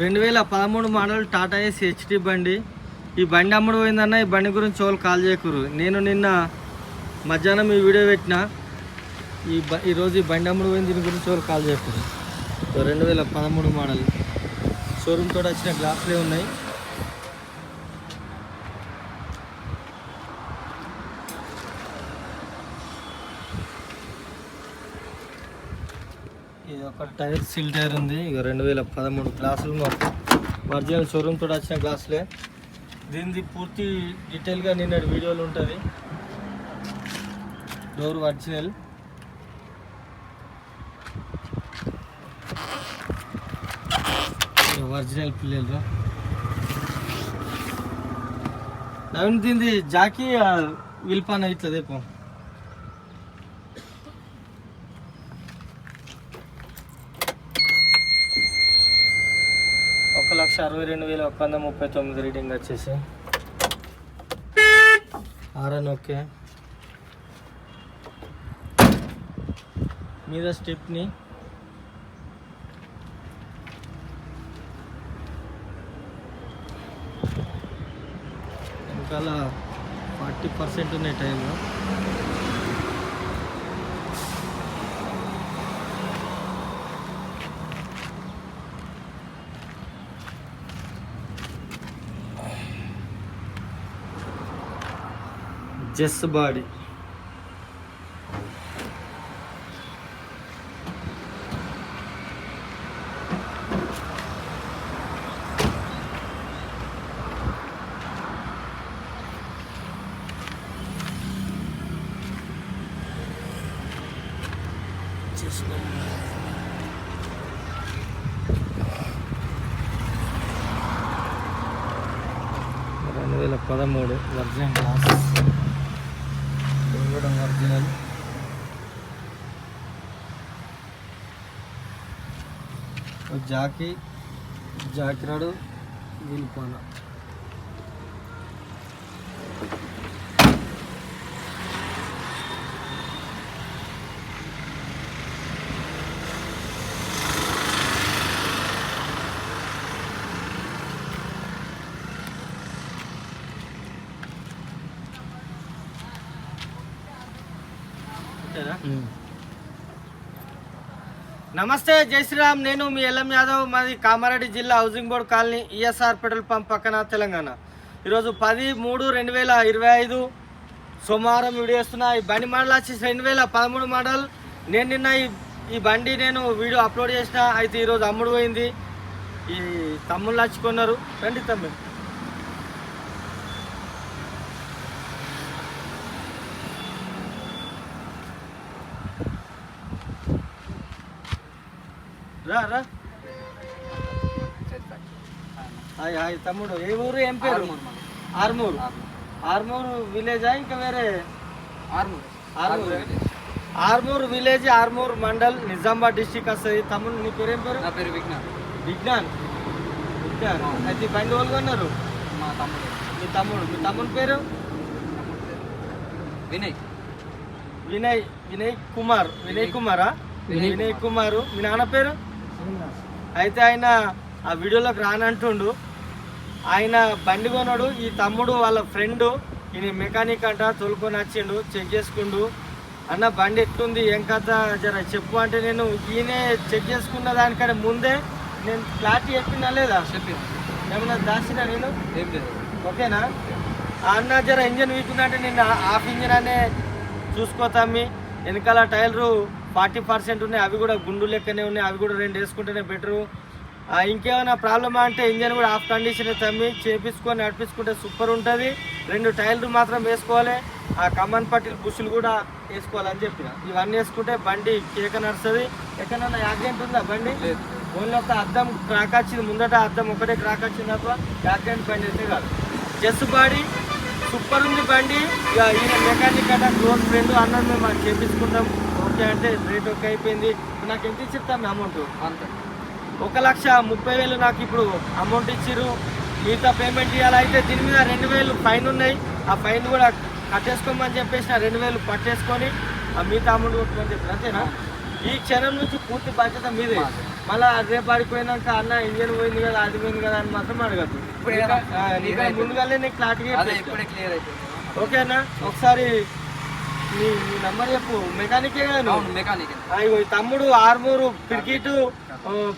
రెండు వేల పదమూడు మోడల్ టాటా ఎస్ హెచ్డి బండి. ఈ బండి అమ్ముడు పోయిందన్న ఈ బండి గురించి వాళ్ళు కాల్ చేయకూరు నేను నిన్న మధ్యాహ్నం ఈ వీడియో పెట్టిన. ఈ బ ఈరోజు ఈ బండి అమ్ముడు పోయింది దీని గురించి వాళ్ళు కాల్ చేయకూరు రెండు వేల పదమూడు మోడల్. షోరూమ్ తోటి వచ్చిన గ్లాసులే ఉన్నాయి. ఒక టైర్ సీల్ టైర్ ఉంది. ఇక రెండు వేల పదమూడు గ్లాసులు మొత్తం ఒరిజినల్ షోరూమ్ తోటి వచ్చిన గ్లాసులే. దీనిది పూర్తి డీటెయిల్గా నిన్నటి వీడియోలు ఉంటుంది. Door original. ఒరిజినల్ పిల్లలు నవీన్ దీనిది జాకీ విల్పాన్ అవుతుంది పో అరవై రెండు వేల ఒక వంద ముప్పై తొమ్మిది రీడింగ్ వచ్చేసి. R N okay. మీద స్టెప్ని. వెనకాల ఫార్టీ పర్సెంట్ ఉన్నాయి టైంలో. జెస్ బాడీ రెండు వేల పదమూడు వర్జిన్ గ్లాస్ ఇది కూడా జాకి ఒక జాకీ జాకిరాడు వీలిపోన నమస్తే జై శ్రీరామ్. నేను మీ ఎల్ఎం యాదవ్. మాది కామారెడ్డి జిల్లా housing board colony E S R petrol pump పక్కన తెలంగాణ. ఈరోజు పది మూడు రెండు వేల ఇరవై ఐదు సోమవారం వీడియో ఇస్తున్నా ఈ బండి మోడల్ వచ్చేసి రెండు వేల పదమూడు మోడల్. నేను నిన్న ఈ ఈ బండి నేను వీడియో అప్లోడ్ చేసిన. అయితే ఈరోజు అమ్ముడు పోయింది. ఈ తమ్ముళ్ళు వచ్చుకున్నారు రండి తమ్ముడు రా రా. హాయ్ హాయ్ తమ్ముడు. ఏ ఊరు ఏం పేరు? ఆర్మూర్ ఆర్మూర్. విలేజా ఇంకా వేరే? ఆర్మూర్. ఆర్మూర్ విలేజ్ ఆర్మూర్ మండల్ నిజామాబాద్ డిస్టిక్ వస్తుంది. తమ్ముడు నీ పేరు ఏం పేరు? నా పేరు విజ్ఞాన్. విజ్ఞాన్. విజ్ఞాన్. అయితే బండి వాళ్ళు కొన్నారు మా తమ్ముడు. మీ తమ్ముడు. మీ తమ్ముడు పేరు? వినయ్. వినయ్ వినయ్ కుమార్. వినయ్ కుమారా? వినయ్ కుమారు. మీ నాన్న పేరు? అయితే ఆయన ఆ వీడియోలోకి రానంటుండు. ఆయన బండి కొన్నాడు. ఈ తమ్ముడు వాళ్ళ ఫ్రెండ్ ఈయన మెకానిక్ అంట తోలుకొని వచ్చిండు చెక్ చేసుకుండు. అన్న బండి ఎట్లుంది? ఏం కథ? జర చెప్పు అంటే నేను ఈయనే చెక్ చేసుకున్న దానికంటే ముందే నేను క్లారిటీ చెప్పినా లేదా? చెప్పి ఏమన్నా దాచినా నేను? ఏం లేదు. ఓకేనా? అన్న జర ఇంజన్ వీకుందంటే నేను హాఫ్ ఇంజన్ అనే చూసుకోతామి వెనకాల టైర్లు ఫార్టీ పర్సెంట్ ఉన్నాయి అవి కూడా గుండు లెక్కనే ఉన్నాయి అవి కూడా రెండు వేసుకుంటేనే బెటరు ఇంకేమైనా ప్రాబ్లమా అంటే ఇంజన్ కూడా ఆఫ్ కండిషన్ తమ్మి చేపించుకొని నడిపించుకుంటే సూపర్ ఉంటుంది. రెండు టైర్లు మాత్రం వేసుకోవాలి. ఆ కమ్మన్ పట్టిల బుషులు కూడా వేసుకోవాలని చెప్పిన. ఇవన్నీ వేసుకుంటే బండి కేక నడుస్తుంది. ఎక్కడన్నా యాక్సిడెంట్ ఉందా బండి? ఓన్లీ ఒక అద్దం క్రాక్ వచ్చింది ముందట అద్దం ఒకటే క్రాక్ వచ్చింది తప్ప యాక్సిడెంట్ బండి అయితే కాదు. జస్ట్ బాడీ సూపర్ ఉంది బండి. ఇక ఈయన మెకానిక్ అంటే క్లోజ్ ఫ్రెండ్ అన్నది మేము అది చేపించుకుంటాం. ఓకే అంటే రేట్ ఓకే అయిపోయింది. నాకు ఎంత ఇచ్చిస్తాం అమౌంట్ అంతే. ఒక లక్ష ముప్పై వేలు నాకు ఇప్పుడు అమౌంట్ ఇచ్చిర్రు. మిగతా పేమెంట్ ఇవ్వాలైతే దీని మీద రెండు వేలు ఫైన్ ఉన్నాయి. ఆ ఫైన్ కూడా కట్టేసుకోమని చెప్పేసి రెండు వేలు పట్టేసుకొని ఆ మిగతా అమౌంట్ కొట్టుకొని చెప్పారు అంతేనా? ఈ క్షణం నుంచి పూర్తి బాధ్యత మాదే. మళ్ళా రేపు ఆడిపోయినాక అన్న ఇంజన్ పోయింది కదా అది పోయింది కదా అని మాత్రం అడగద్దు. అయిపోయింది. ముందుగానే నీకు క్లారిటీగా అదే క్లియర్ అయిపోయింది. ఓకేనా ఒకసారి నీ నీ నంబర్ చెప్పు. మెకానికే కదా మెకానిక్ ఈ తమ్ముడు ఆర్మూరు పిరికిట్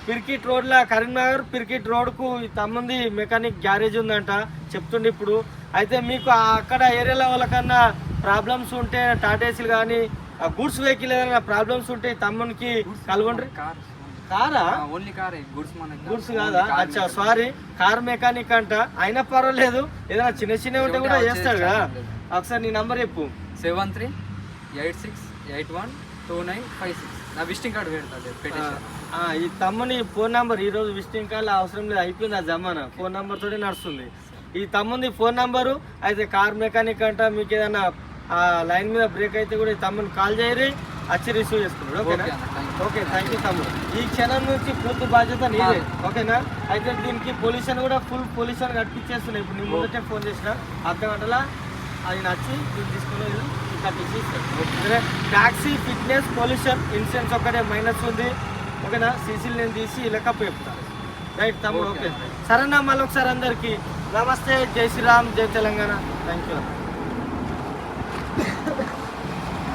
పిరికిట్ రోడ్ల కరీంనగర్ పిరికిట్ రోడ్కు ఈ తమ్ముంది మెకానిక్ గ్యారేజ్ ఉందంట చెప్తుండే ఇప్పుడు. అయితే మీకు అక్కడ ఏరియాలో వాళ్ళకన్నా ప్రాబ్లమ్స్ ఉంటే టాటేసీలు కానీ గూడ్స్ వెహికల్ ఏదైనా ప్రాబ్లమ్స్ ఉంటే తమ్మునికి కలగొండ్రి కార్? కారా ఓన్లీ కార్ గుడ్స్ మన గూడ్స్ కాదా? అచ్చా సారీ కార్ మెకానిక్ అంట. అయినా పర్వాలేదు. ఏదైనా చిన్న చిన్న ఉంటే కూడా చేస్తాడు కదా ఒకసారి నీ నంబర్ చెప్పు. Seven three eight six eight one two nine five six. నా విజిటింగ్ కార్డు పెడతాడు ఆ, ఈ తమ్ముని ఫోన్ నంబర్ ఈ రోజు విజిటింగ్ కార్డు అవసరం లేదు. అయిపోయింది ఆ జమానా. ఫోన్ నంబర్ తోనే నడుస్తుంది. ఈ తమ్ముంది ఫోన్ నంబరు అయితే కార్ మెకానిక్ అంట మీకు ఏదైనా ఆ లైన్ మీద బ్రేక్ అయితే కూడా ఈ తమ్ముని కాల్ చేయరి వచ్చి రిసీవ్ చేసుకున్నాడు ఓకేనా? ఓకే థ్యాంక్ యూ తమ్ముడు. ఈ క్షణం నుంచి పూర్తి బాధ్యత నీదే. ఓకేనా? అయితే దీనికి పొల్యూషన్ కూడా ఫుల్ పొల్యూషన్ కట్టించేస్తున్నాయి ఇప్పుడు నీ ముందటే ఫోన్ చేసిన అర్ధ గంటల అది నచ్చి దీన్ని తీసుకుని కట్టించి ట్యాక్సీ ఫిట్నెస్ పొల్యూషన్ ఇన్సూరెన్స్ ఒకటే మైనస్ ఉంది. ఓకేనా? సీసీలు నేను తీసి లెక్క చెప్తాను రైట్ తమ్ముడు? ఓకే సరేనా మళ్ళీ ఒకసారి అందరికీ. నమస్తే జై శ్రీరామ్ జై తెలంగాణ. Thank you